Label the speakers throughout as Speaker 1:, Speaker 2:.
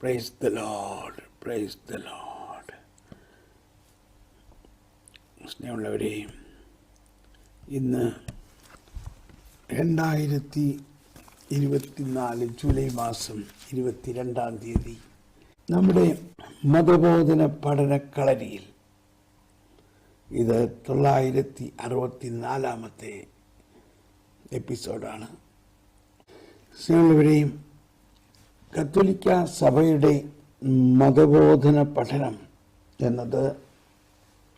Speaker 1: Praise the Lord praise the Lord സ്നേഹമുള്ളവരെ ഇന്ന് രണ്ടായിരത്തി ഇരുപത്തിനാല് ജൂലൈ മാസം ഇരുപത്തിരണ്ടാം തീയതി നമ്മുടെ മതബോധന പഠനക്കളരിയിൽ ഇത് തൊള്ളായിരത്തി അറുപത്തിനാലാമത്തെ എപ്പിസോഡാണ്. സ്നേഹമുള്ളവരെയും കത്തോലിക്ക സഭയുടെ മതബോധന പഠനം എന്നത്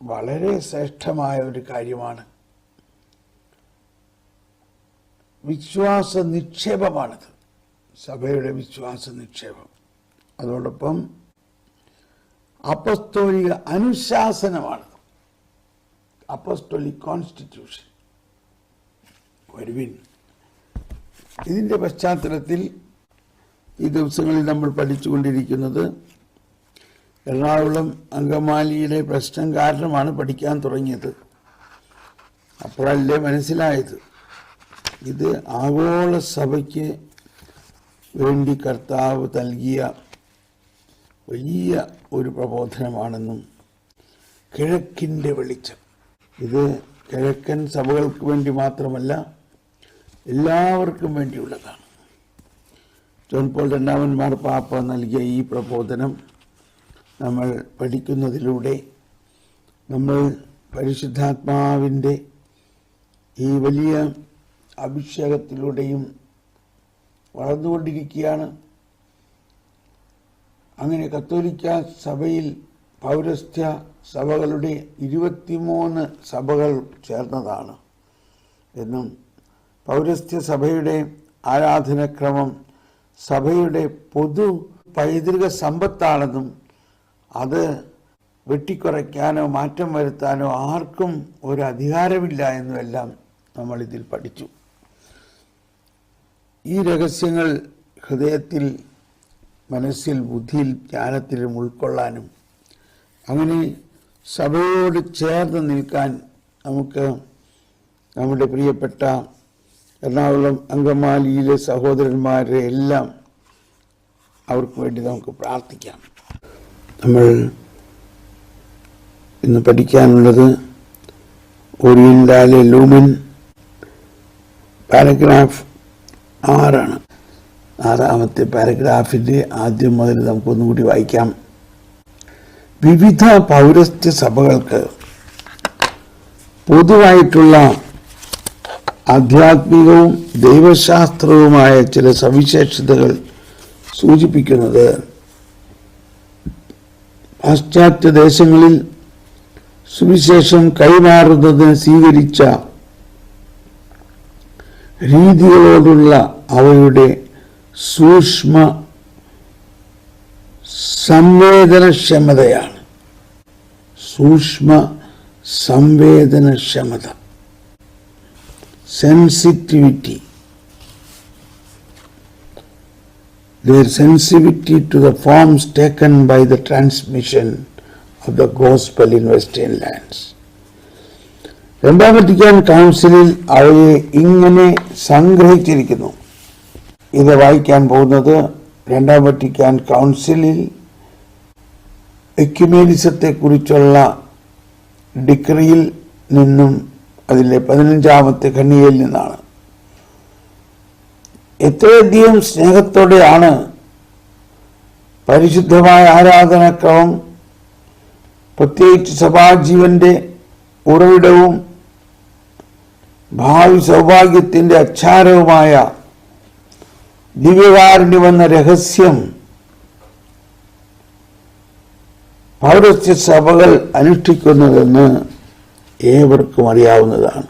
Speaker 1: വളരെ ശ്രേഷ്ഠമായ ഒരു കാര്യമാണ്. വിശ്വാസ നിക്ഷേപമാണത്. സഭയുടെ വിശ്വാസ നിക്ഷേപം. അതോടൊപ്പം അപ്പസ്തോലിക അനുശാസനമാണ്. Apostolic constitution. വരുവിൻ. ഇതിന്റെ പശ്ചാത്തലത്തിൽ ഈ ദിവസങ്ങളിൽ നമ്മൾ പഠിച്ചുകൊണ്ടിരിക്കുന്നത് എറണാകുളം അങ്കമാലിയിലെ പ്രശ്നം കാരണമാണ് പഠിക്കാൻ തുടങ്ങിയത്. അപ്പോഴല്ലേ മനസ്സിലായത്. ഇത് ആഗോള സഭയ്ക്ക് വേണ്ടി കർത്താവ് നൽകിയ വലിയ ഒരു പ്രബോധനമാണെന്നും കിഴക്കിന്റെ വെളിച്ചം. ഇത് കിഴക്കൻ സഭകൾക്ക് വേണ്ടി മാത്രമല്ല എല്ലാവർക്കും വേണ്ടിയുള്ളതാണ്. ജോൺ പോൾ രണ്ടാമൻ മാർപ്പാപ്പ നൽകിയ ഈ പ്രബോധനം നമ്മൾ പഠിക്കുന്നതിലൂടെ നമ്മൾ പരിശുദ്ധാത്മാവിന്റെ ഈ വലിയ അഭിഷേകത്തിലൂടെയും വളർന്നുകൊണ്ടിരിക്കുകയാണ്. അങ്ങനെ കത്തോലിക്ക സഭയിൽ പൗരസ്ത്യ സഭകളുടെ ഇരുപത്തിമൂന്ന് സഭകൾ ചേർന്നതാണ്. എന്നും പൗരസ്ത്യ സഭയുടെ ആരാധനക്രമം സഭയുടെ പൊതു പൈതൃക സമ്പത്താണെന്നും അത് വെട്ടിക്കുറയ്ക്കാനോ മാറ്റം വരുത്താനോ ആർക്കും ഒരു അധികാരമില്ല എന്നുമെല്ലാം നമ്മൾ ഇതിൽ പഠിച്ചു. ഈ രഹസ്യങ്ങൾ ഹൃദയത്തിൽ മനസ്സിൽ ബുദ്ധിയിൽ ജ്ഞാനത്തിലും ഉൾക്കൊള്ളാനും അങ്ങനെ സഭയോട് ചേർന്ന് നിൽക്കാൻ നമുക്ക് നമ്മുടെ പ്രിയപ്പെട്ട എറണാകുളം അങ്കമാലിയിലെ സഹോദരന്മാരെ എല്ലാം അവർക്ക് വേണ്ടി നമുക്ക് പ്രാർത്ഥിക്കാം. നമ്മൾ ഇന്ന് പഠിക്കാനുള്ളത് ഓറിയന്റാലെ ലൂമിൻ പാരഗ്രാഫ് ആറാണ്. ആറാമത്തെ പാരഗ്രാഫിന്റെ ആദ്യം മുതൽ നമുക്കൊന്നുകൂടി വായിക്കാം. വിവിധ പൗരസ്ത്യ സഭകൾക്ക് പൊതുവായിട്ടുള്ള ആധ്യാത്മികവും ദൈവശാസ്ത്രവുമായ ചില സവിശേഷതകൾ സൂചിപ്പിക്കുന്നത് പാശ്ചാത്യ ദേശങ്ങളിൽ സുവിശേഷം കൈമാറുന്നതിന് സ്വീകരിച്ച രീതികളോടുള്ള അവയുടെ സൂക്ഷ്മ സംവേദനക്ഷമതയാണ്. സൂക്ഷ്മ സംവേദനക്ഷമത. Sensitivity. Their sensitivity to the forms taken by the transmission of the gospel in Western lands. രണ്ടാം വത്തിക്കാൻ കൗൺസിലിൽ അവയെ ഇങ്ങനെ സംഗ്രഹിച്ചിരിക്കുന്നു ഇത് വായിക്കാൻ പോകുന്നത് രണ്ടാം വത്തിക്കാൻ കൗൺസിലിൽ എക്യുമേനിസത്തെക്കുറിച്ചുള്ള ഡിഗ്രിയിൽ നിന്നും അതിലെ പതിനഞ്ചാമത്തെ ഖണ്ണികയിൽ നിന്നാണ്. എത്രയധികം സ്നേഹത്തോടെയാണ് പരിശുദ്ധമായ ആരാധനാക്രമം പ്രത്യേകിച്ച് സഭാജീവന്റെ ഉറവിടവും ഭാവി സൗഭാഗ്യത്തിന്റെ അച്ചാരവുമായ ദിവ്യകാരുണ്യമെന്ന രഹസ്യം പൗരസ്ത്യ സഭകൾ അനുഷ്ഠിക്കുന്നതെന്ന് ഏവർക്കും അറിയാവുന്നതാണ്.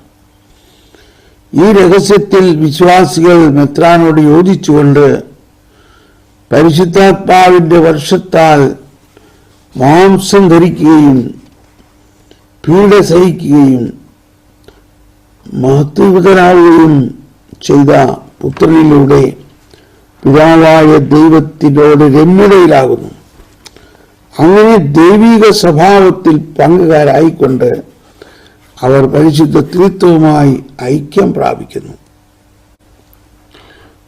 Speaker 1: ഈ രഹസ്യത്തിൽ വിശ്വാസികൾ മെത്രാനോട് യോജിച്ചുകൊണ്ട് പരിശുദ്ധാത്മാവിന്റെ വർഷത്താൽ മാംസം ധരിക്കുകയും പീഡ സഹിക്കുകയും മഹത്വതനാവുകയും ചെയ്ത പുത്രനിലൂടെ പിതാവായ ദൈവത്തിനോട് രമ്യതയിലാകുന്നു. അങ്ങനെ ദൈവിക സ്വഭാവത്തിൽ പങ്കുകാരായിക്കൊണ്ട് അവർ പരിശുദ്ധ ത്രിത്വവുമായി ഐക്യം പ്രാപിക്കുന്നു.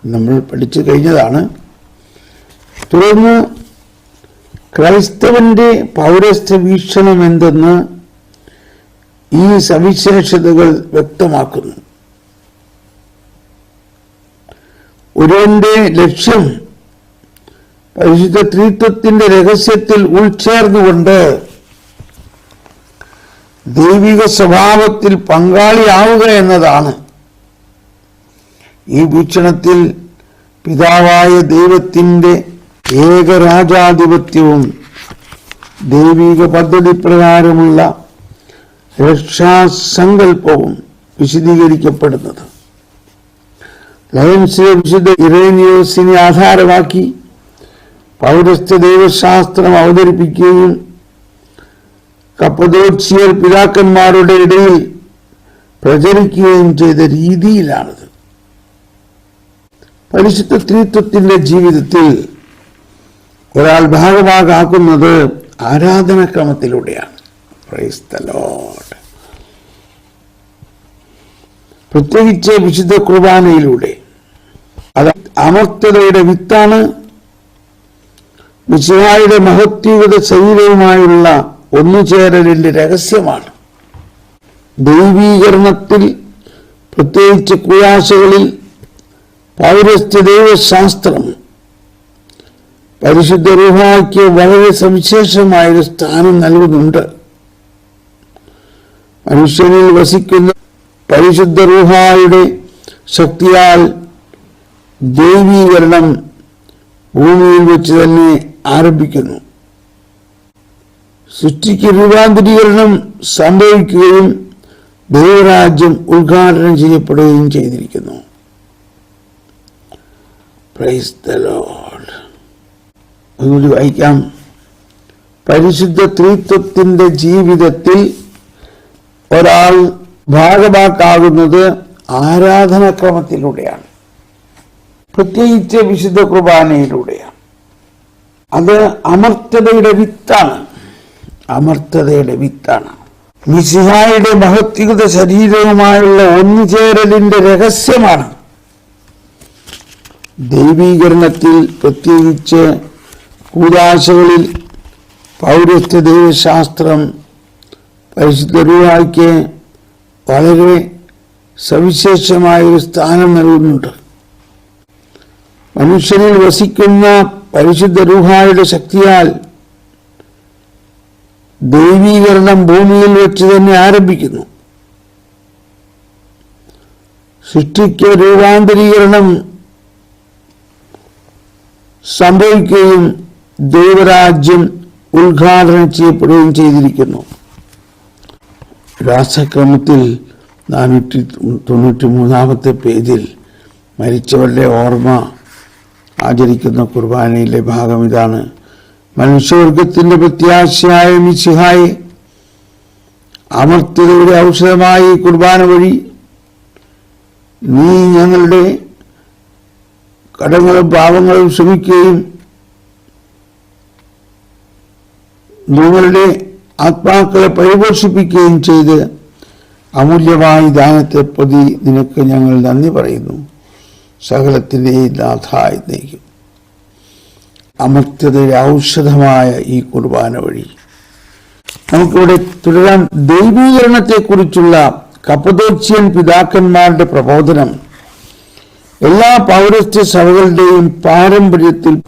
Speaker 1: നമ്മൾ പഠിച്ചു കഴിഞ്ഞതാണ്. തുടർന്ന് ക്രൈസ്തവന്റെ പൗരസ്ത്യ വീക്ഷണം എന്തെന്ന് ഈ സവിശേഷതകൾ വ്യക്തമാക്കുന്നു. ഒരുവന്റെ ലക്ഷ്യം പരിശുദ്ധ ത്രിത്വത്തിന്റെ രഹസ്യത്തിൽ ഉൾച്ചേർന്നുകൊണ്ട് ദൈവിക സ്വഭാവത്തിൽ പങ്കാളിയാവുക എന്നതാണ്. ഈ വീക്ഷണത്തിൽ പിതാവായ ദൈവത്തിന്റെ ഏകരാജാധിപത്യവും ദൈവിക പദ്ധതി പ്രകാരമുള്ള രക്ഷാസങ്കല്പവും വിശദീകരിക്കപ്പെടുന്നത്. ലയൻസിലെ വിശുദ്ധ ഇറേനിയോസിനെ ആധാരമാക്കി പൗരസ്ത്യ ദൈവശാസ്ത്രം അവതരിപ്പിക്കുകയും കപ്പദോച്ചിയർ പിതാക്കന്മാരുടെ ഇടയിൽ പ്രചരിക്കുകയും ചെയ്ത രീതിയിലാണിത്. പരിശുദ്ധ ത്രിത്വത്തിന്റെ ജീവിതത്തിൽ ഒരാൾ ഭാഗഭാഗാക്കുന്നത് ആരാധനക്രമത്തിലൂടെയാണ്. പ്രത്യേകിച്ച് വിശുദ്ധ കുർബാനയിലൂടെ. അത് അമർത്തതയുടെ വിത്താണ്. മിശിഹായുടെ മഹത്വീകൃത ശരീരവുമായുള്ള ഒന്നുചേരലിന്റെ രഹസ്യമാണ്. ദൈവീകരണത്തിൽ പ്രത്യേകിച്ച് കുയാശകളിൽ പൗരസ്ത്യ ദൈവശാസ്ത്രം പരിശുദ്ധ റൂഹായ്ക്ക് വളരെ സവിശേഷമായൊരു സ്ഥാനം നൽകുന്നുണ്ട്. മനുഷ്യനിൽ വസിക്കുന്ന പരിശുദ്ധ റൂഹായുടെ ശക്തിയാൽ ദൈവീകരണം ഭൂമിയിൽ വെച്ച് തന്നെ ആരംഭിക്കുന്നു. സൃഷ്ടിക്ക് രൂപാന്തരീകരണം സംഭവിക്കുകയും ദൈവരാജ്യം ഉദ്ഘാടനം ചെയ്യപ്പെടുകയും ചെയ്തിരിക്കുന്നു. വായിക്കാം. പരിശുദ്ധ ത്രിത്വത്തിന്റെ ജീവിതത്തിൽ ഒരാൾ ഭാഗമാക്കാകുന്നത് ആരാധനാക്രമത്തിലൂടെയാണ്. പ്രത്യേകിച്ച് വിശുദ്ധ കുർബാനയിലൂടെയാണ്. അത് അമർത്തതയുടെ വിത്താണ്. അമർത്തതയുടെ വിത്താണ്. മിസിഹായുടെ മഹത്വികത ശരീരവുമായുള്ള ഒന്നുചേരലിന്റെ രഹസ്യമാണ്. ദൈവീകരണത്തിൽ പ്രത്യേകിച്ച് കൂരാശകളിൽ പൗരസ്ത്യ ദൈവശാസ്ത്രം പരിശുദ്ധ വളരെ സവിശേഷമായൊരു സ്ഥാനം നൽകുന്നുണ്ട്. മനുഷ്യനിൽ വസിക്കുന്ന പരിശുദ്ധ രൂഹായുടെ ശക്തിയാൽ ദൈവീകരണം ഭൂമിയിൽ വെച്ച് തന്നെ ആരംഭിക്കുന്നു. സൃഷ്ടിക്ക് രൂപാന്തരീകരണം സംഭവിക്കുകയും ദൈവരാജ്യം ഉദ്ഘാടനം ചെയ്യപ്പെടുകയും ചെയ്തിരിക്കുന്നു. രാസക്രമത്തിൽ നാനൂറ്റി തൊണ്ണൂറ്റി മൂന്നാമത്തെ പേജിൽ മരിച്ചവരുടെ ഓർമ്മ ആചരിക്കുന്ന കുർബാനയിലെ ഭാഗം ഇതാണ്. മനുഷ്യവർഗത്തിന്റെ പ്രത്യാശയായ മിശിഹായെ അമർത്യതയുടെ ഔഷധമായി കുർബാന വഴി നീ ഞങ്ങളുടെ കടങ്ങളും പാവങ്ങളും ക്ഷമിക്കുകയും ഞങ്ങളുടെ ആത്മാക്കളെ പരിപോഷിപ്പിക്കുകയും ചെയ്ത് അമൂല്യമായ ദാനത്തെ പ്രതി നിനക്ക് ഞങ്ങൾ നന്ദി പറയുന്നു. സകലത്തിന്റെയും നാഥായി നയിക്കും അമർത്യതയുടെ ഔഷധമായ ഈ കുർബാന വഴി. നമുക്കിവിടെ തുടരാം. ദൈവീകരണത്തെക്കുറിച്ചുള്ള കപ്പതോച്ചിയൻ പിതാക്കന്മാരുടെ പ്രബോധനം. എല്ലാ പൗരസ്ത്യ സഭകളുടെയും പാരമ്പര്യത്തിൽ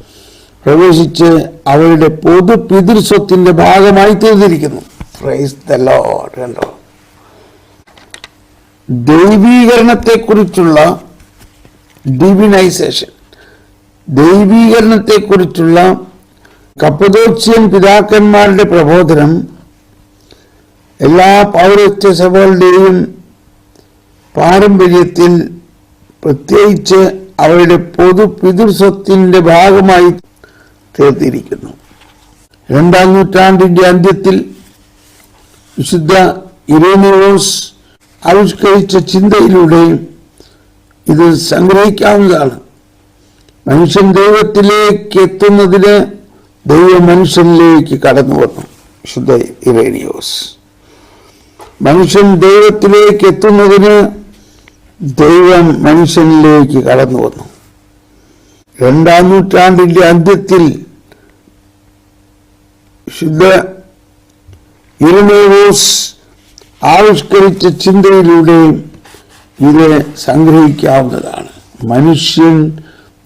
Speaker 1: പ്രവേശിച്ച് അവരുടെ പൊതു പിതൃസ്വത്തിന്റെ ഭാഗമായി തീർന്നിരിക്കുന്നു. പ്രൈസ് ദ ദൈവീകരണത്തെക്കുറിച്ചുള്ള ഡിവിനൈസേഷൻ ദൈവീകരണത്തെക്കുറിച്ചുള്ള കപ്പതോച്ചിയൻ പിതാക്കന്മാരുടെ പ്രബോധനം എല്ലാ പൗരത്വ സഭകളുടെയും പാരമ്പര്യത്തിൽ പ്രത്യേകിച്ച് അവരുടെ പൊതു പിതൃസ്വത്തിന്റെ ഭാഗമായി തീർത്തിരിക്കുന്നു. രണ്ടാം നൂറ്റാണ്ടിന്റെ അന്ത്യത്തിൽ വിശുദ്ധ ഇറോമിയോസ് ആവിഷ്കരിച്ച ചിന്തയിലൂടെ ഇത് സംഗ്രഹിക്കാവുന്നതാണ്. മനുഷ്യൻ ദൈവത്തിലേക്ക് എത്തുന്നതിന് ദൈവം മനുഷ്യനിലേക്ക് കടന്നു വന്നു. വിശുദ്ധ ഇറേനിയോസ്. മനുഷ്യൻ ദൈവത്തിലേക്ക് എത്തുന്നതിന് ദൈവം മനുഷ്യനിലേക്ക് കടന്നു വന്നു. രണ്ടാം നൂറ്റാണ്ടിന്റെ അന്ത്യത്തിൽ ശുദ്ധ ഇറേനിയോസ് ആവിഷ്കരിച്ച ചിന്തയിലൂടെ ഇത് സംഗ്രഹിക്കാവുന്നതാണ്. മനുഷ്യൻ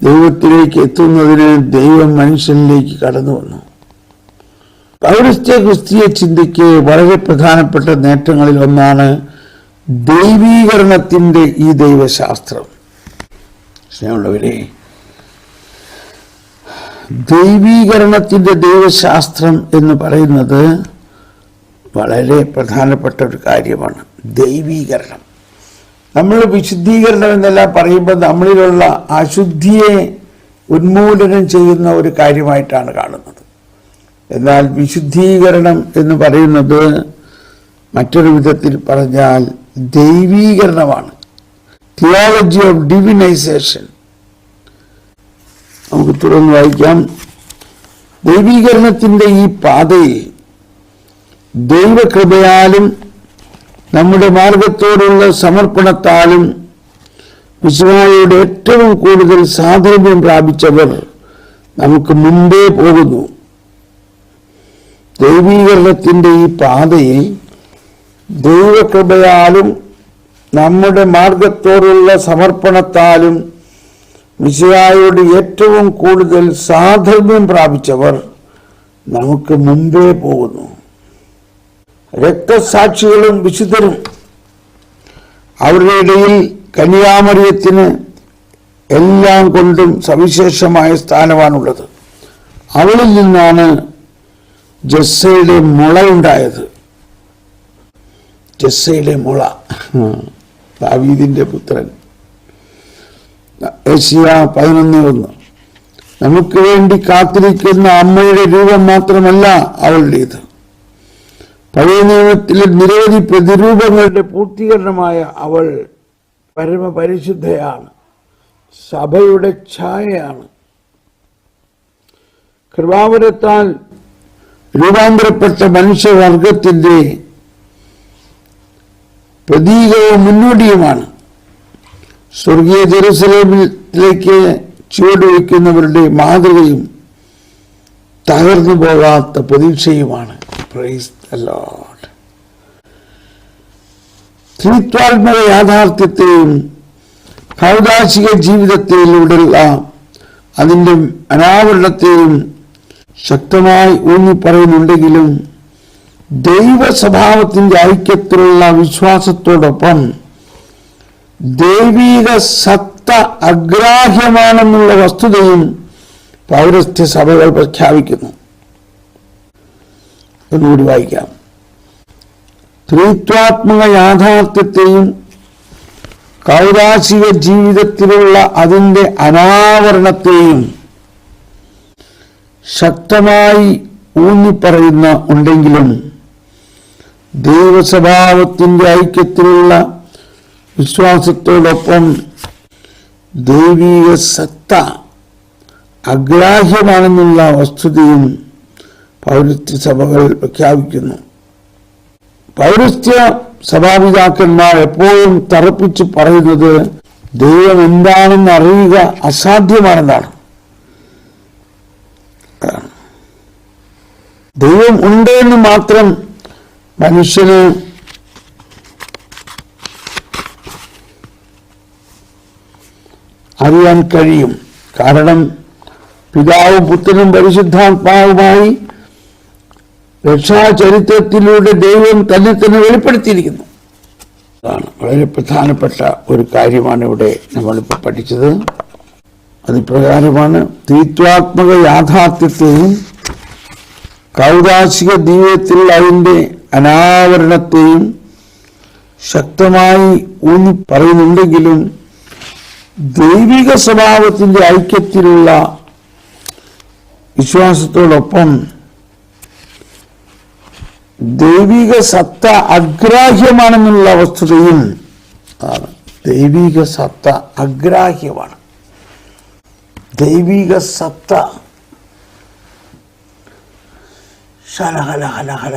Speaker 1: ദൈവത്തിലേക്ക് എത്തുന്നതിന് ദൈവം മനുഷ്യനിലേക്ക് കടന്നു വന്നു. പൗരസ്ത്യ ക്രിസ്തീയ ചിന്തയ്ക്ക് വളരെ പ്രധാനപ്പെട്ട നേട്ടങ്ങളിൽ ഒന്നാണ് ദൈവീകരണത്തിന്റെ ഈ ദൈവശാസ്ത്രം. സ്നേഹമുള്ളവരെ ദൈവീകരണത്തിന്റെ ദൈവശാസ്ത്രം എന്ന് പറയുന്നത് വളരെ പ്രധാനപ്പെട്ട ഒരു കാര്യമാണ് ദൈവീകരണം. നമ്മൾ വിശുദ്ധീകരണം എന്നെല്ലാം പറയുമ്പോൾ നമ്മളിലുള്ള അശുദ്ധിയെ ഉന്മൂലനം ചെയ്യുന്ന ഒരു കാര്യമായിട്ടാണ് കാണുന്നത്. എന്നാൽ വിശുദ്ധീകരണം എന്ന് പറയുന്നത് മറ്റൊരു വിധത്തിൽ പറഞ്ഞാൽ ദൈവീകരണമാണ്. തിയോളജി ഓഫ് ഡിവിനൈസേഷൻ നമുക്ക് തുടർന്ന് വായിക്കാം. ദൈവീകരണത്തിന്റെ ഈ പാതയിൽ ദൈവകൃപയാലും നമ്മുടെ മാർഗത്തോടുള്ള സമർപ്പണത്താലും വിശ്വാസിയുടെ ഏറ്റവും കൂടുതൽ സാധർമ്യം പ്രാപിച്ചവർ നമുക്ക് മുമ്പേ പോകുന്നു. ദൈവീകരണത്തിന്റെ ഈ പാതയിൽ ദൈവകൃപയാലും നമ്മുടെ മാർഗത്തോടുള്ള സമർപ്പണത്താലും മിശിഹായോട് ഏറ്റവും കൂടുതൽ സാധർമ്യം പ്രാപിച്ചവർ നമുക്ക് മുമ്പേ പോകുന്നു. രക്തസാക്ഷികളും വിശുദ്ധരും അവരുടെ ഇടയിൽ കന്യാമറിയത്തിന് എല്ലാം കൊണ്ടും സവിശേഷമായ സ്ഥാനമാണുള്ളത്. അവളിൽ നിന്നാണ് ജസ്സയുടെ മുള ഉണ്ടായത്. ജസ്സയുടെ മുള. ദാവീദിന്റെ പുത്രൻ. ഏഷ്യ പതിനൊന്ന് ഒന്ന്. നമുക്ക് വേണ്ടി കാത്തിരിക്കുന്ന അമ്മയുടെ രൂപം മാത്രമല്ല അവളുടേത്. പഴയ നിയമത്തിലെ നിരവധി പ്രതിരൂപങ്ങളുടെ പൂർത്തീകരണമായ അവൾ പരമപരിശുദ്ധയാണ്. സഭയുടെ ഛായയാണ്. കൃപാവരത്താൽ രൂപാന്തരപ്പെട്ട മനുഷ്യവർഗത്തിന്റെ പ്രതീകവും മുന്നോടിയുമാണ്. സ്വർഗീയ ജെറുസലേമിലേക്ക് ചുവടുവയ്ക്കുന്നവരുടെ മാതൃകയും തകർന്നു പോകാത്ത പ്രതീക്ഷയുമാണ്. Praise the Lord. ത്രിത്വാത്മക യാഥാർത്ഥ്യത്തെയും കൗതാശിക ജീവിതത്തിലൂടെയുള്ള അതിന്റെ അനാവരണത്തെയും ശക്തമായി ഊന്നിപ്പറയുന്നുണ്ടെങ്കിലും ദൈവസ്വഭാവത്തിന്റെ ഐക്യത്തിലുള്ള വിശ്വാസത്തോടൊപ്പം ദൈവീക സത്ത അഗ്രാഹ്യമാണെന്നുള്ള വസ്തുതയും പൗരസ്ത്യ സഭകൾ പ്രഖ്യാപിക്കുന്നു ഒന്നുകൂടി വായിക്കാം. ത്രിത്വാത്മക യാഥാർത്ഥ്യത്തെയും കൗരാശിക ജീവിതത്തിലുള്ള അതിന്റെ അനാവരണത്തെയും ശക്തമായി ഊന്നിപ്പറയുന്ന ഉണ്ടെങ്കിലും ദൈവസ്വഭാവത്തിന്റെ ഐക്യത്തിലുള്ള വിശ്വാസത്തോടൊപ്പം ദൈവീക സത്ത അഗ്രാഹ്യമാണെന്നുള്ള വസ്തുതയും പൗരസ്ത്യ സഭകൾ പ്രഖ്യാപിക്കുന്നു. പൗരസ്ത്യ സഭാപിതാക്കന്മാർ എപ്പോഴും തറപ്പിച്ച് പറയുന്നത് ദൈവം എന്താണെന്ന് അറിയുക അസാധ്യമാണെന്നാണ്. ദൈവം ഉണ്ട് എന്ന് മാത്രം മനുഷ്യന് അറിയാൻ കഴിയും. കാരണം പിതാവും പുത്രനും പരിശുദ്ധാത്മാവുമായി രക്ഷാചരിത്രത്തിലൂടെ ദൈവം തന്നെ തന്നെ വെളിപ്പെടുത്തിയിരിക്കുന്നു. അതാണ് വളരെ പ്രധാനപ്പെട്ട ഒരു കാര്യമാണ് ഇവിടെ നമ്മളിപ്പോൾ പഠിച്ചത്. അതിപ്രകാരമാണ് തീത്വാത്മക യാഥാർത്ഥ്യത്തെയും കൗതാശിക ദീപത്തിൽ അതിന്റെ അനാവരണത്തെയും ശക്തമായി ഊന്നി പറയുന്നുണ്ടെങ്കിലും ദൈവിക സ്വഭാവത്തിന്റെ ഐക്യത്തിലുള്ള വിശ്വാസത്തോടൊപ്പം ദൈവിക സത്ത അഗ്രാഹ്യമാണെന്നുള്ള വസ്തുതയും ആണ്. ദൈവിക സത്ത അഗ്രാഹ്യമാണ്. ദൈവിക സത്ത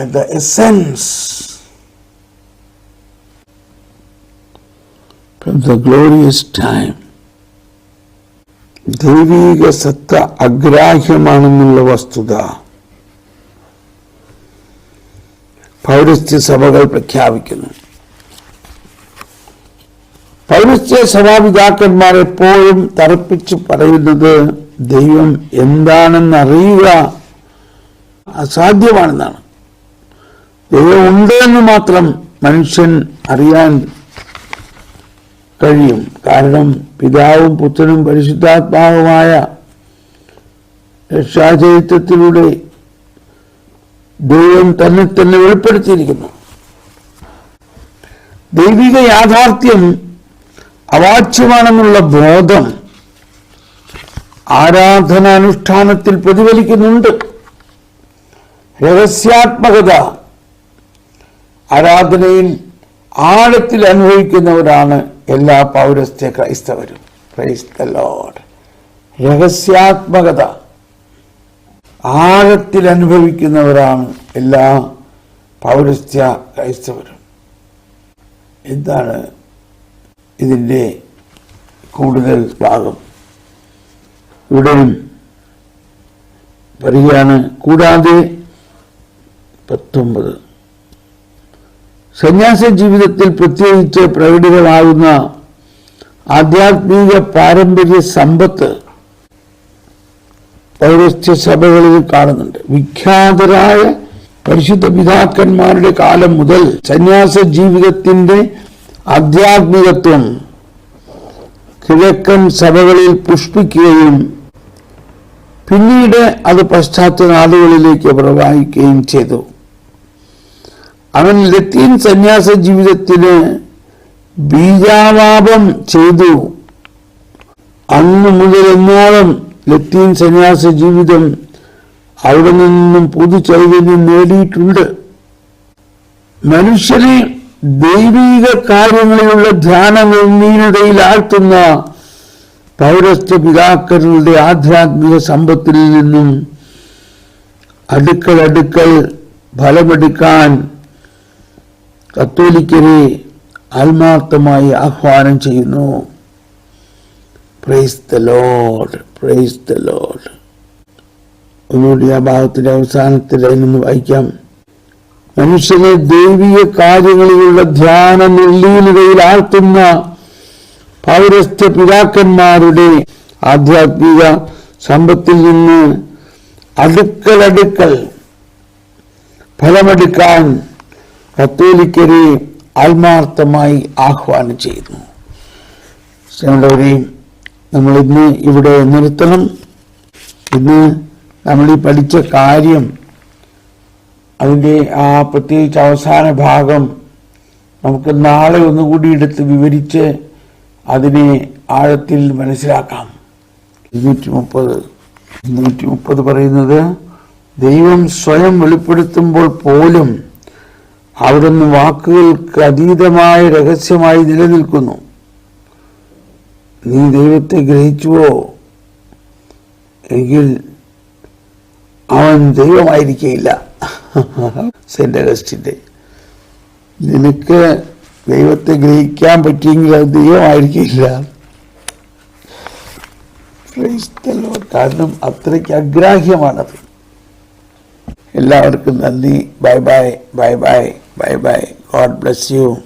Speaker 1: the essence. The glorious time. ദൈവീക സത്ത അഗ്രാഹ്യമാണെന്നുള്ള വസ്തുത പൗരസ്ത്യ സഭകൾ പ്രഖ്യാപിക്കുന്നു. പൗരസ്ത്യ സഭാപിതാക്കന്മാർ എപ്പോഴും തറപ്പിച്ച് പറയുന്നത് ദൈവം എന്താണെന്ന് അറിയുക അസാധ്യമാണെന്നാണ്. ദൈവം ഉണ്ട് എന്ന് മാത്രം മനുഷ്യൻ അറിയാൻ കഴിയും. കാരണം പിതാവും പുത്രനും പരിശുദ്ധാത്മാവുമായ രക്ഷാചരിത്രത്തിലൂടെ ദൈവം തന്നെ തന്നെ വെളിപ്പെടുത്തിയിരിക്കുന്നു. ദൈവിക യാഥാർത്ഥ്യം അവാച്യമാണെന്നുള്ള ബോധം ആരാധനാനുഷ്ഠാനത്തിൽ പ്രതിഫലിക്കുന്നുണ്ട്. രഹസ്യാത്മകത ആരാധനയിൽ ആഴത്തിൽ അനുഭവിക്കുന്നവരാണ് എല്ലാ പൗരസ്ത്യ ക്രൈസ്തവരും. ക്രൈസ്തലോട്. രഹസ്യാത്മകത. ആഴത്തിൽ അനുഭവിക്കുന്നവരാണ് എല്ലാ പൗരസ്ത്യ ക്രൈസ്തവരും. എന്താണ് ഇതിന്റെ കൂടുതൽ ഭാഗം? ഇവിടെയും പറയുകയാണ് കൂടാതെ പത്തൊമ്പത്. സന്യാസ ജീവിതത്തിൽ പ്രത്യേകിച്ച് പ്രകടിതമാകുന്ന ആധ്യാത്മിക പാരമ്പര്യ സമ്പത്ത് പൗരസ്ത്യ സഭകളിൽ കാണുന്നുണ്ട്. വിഖ്യാതരായ പരിശുദ്ധ പിതാക്കന്മാരുടെ കാലം മുതൽ സന്യാസ ജീവിതത്തിന്റെ ആധ്യാത്മികത്വം കിഴക്കൻ സഭകളിൽ പുഷ്പിക്കുകയും പിന്നീട് അത് പശ്ചാത്ത നാടുകളിലേക്ക് പ്രവഹിക്കുകയും ചെയ്തു. അവൻ ലത്തീൻ സന്യാസ ജീവിതത്തിന് ബീജാവാപം ചെയ്തു. അന്ന് മുതൽ എന്നോളം ലത്തീൻ സന്യാസ ജീവിതം അവിടെ നിന്നും പൊതുചൈതന്യം നേടിയിട്ടുണ്ട്. മനുഷ്യനെ ദൈവീക കാര്യങ്ങളിലുള്ള ധ്യാന നിർണീനതയിൽ ആഴ്ത്തുന്ന പൗരസ്ത്യ പിതാക്കളുടെ ആധ്യാത്മിക സമ്പത്തിൽ നിന്നും അടുക്കൽ അടുക്കൽ ഫലമെടുക്കാൻ കത്തോലിക്കരെ ആത്മാർത്ഥമായി ആഹ്വാനം ചെയ്യുന്നു. Praise the Lord praise the Lord ഒന്നുകൂടി ആ ഭാഗത്തിന്റെ അവസാനത്തിൽ നിന്ന് വായിക്കാം. മനുഷ്യനെ ദൈവിക കാര്യങ്ങളിലുള്ള ധ്യാന നിർലീനതയിൽ ആഴ്ത്തുന്ന പൗരസ്ത്യ പിതാക്കന്മാരുടെ ആധ്യാത്മിക സമ്പത്തിൽ നിന്ന് അടുക്കലടുക്കൽ ഫലമെടുക്കാൻ കത്തോലിക്കരെ ആത്മാർത്ഥമായി ആഹ്വാനം ചെയ്യുന്നു. സ്നേഹമുള്ളവരെയും നമ്മൾ ഇന്ന് ഇവിടെ നിർത്തണം. ഇന്ന് നമ്മൾ ഈ പഠിച്ച കാര്യം അതിന്റെ ആ പ്രത്യേകിച്ച് അവസാന ഭാഗം നമുക്ക് നാളെ ഒന്നുകൂടി എടുത്ത് വിവരിച്ച് അതിനെ ആഴത്തിൽ മനസ്സിലാക്കാം. ഇരുന്നൂറ്റി മുപ്പത് ഇരുന്നൂറ്റി മുപ്പത് പറയുന്നത് ദൈവം സ്വയം വെളിപ്പെടുത്തുമ്പോൾ പോലും അവിടുന്ന് വാക്കുകൾക്ക് അതീതമായ രഹസ്യമായി നിലനിൽക്കുന്നു. നീ ദൈവത്തെ ഗ്രഹിച്ചുവോ? എങ്കിൽ അവൻ ദൈവമായിരിക്കയില്ല. സെന്റ് അഗസ്റ്റിന്റെ. നിനക്ക് ദൈവത്തെ ഗ്രഹിക്കാൻ പറ്റിയെങ്കിൽ അത് ദൈവമായിരിക്കില്ല. കാരണം അത്രയ്ക്ക് അഗ്രാഹ്യമാണത്. എല്ലാവർക്കും നന്ദി. Bye bye bye bye bye bye. God bless you.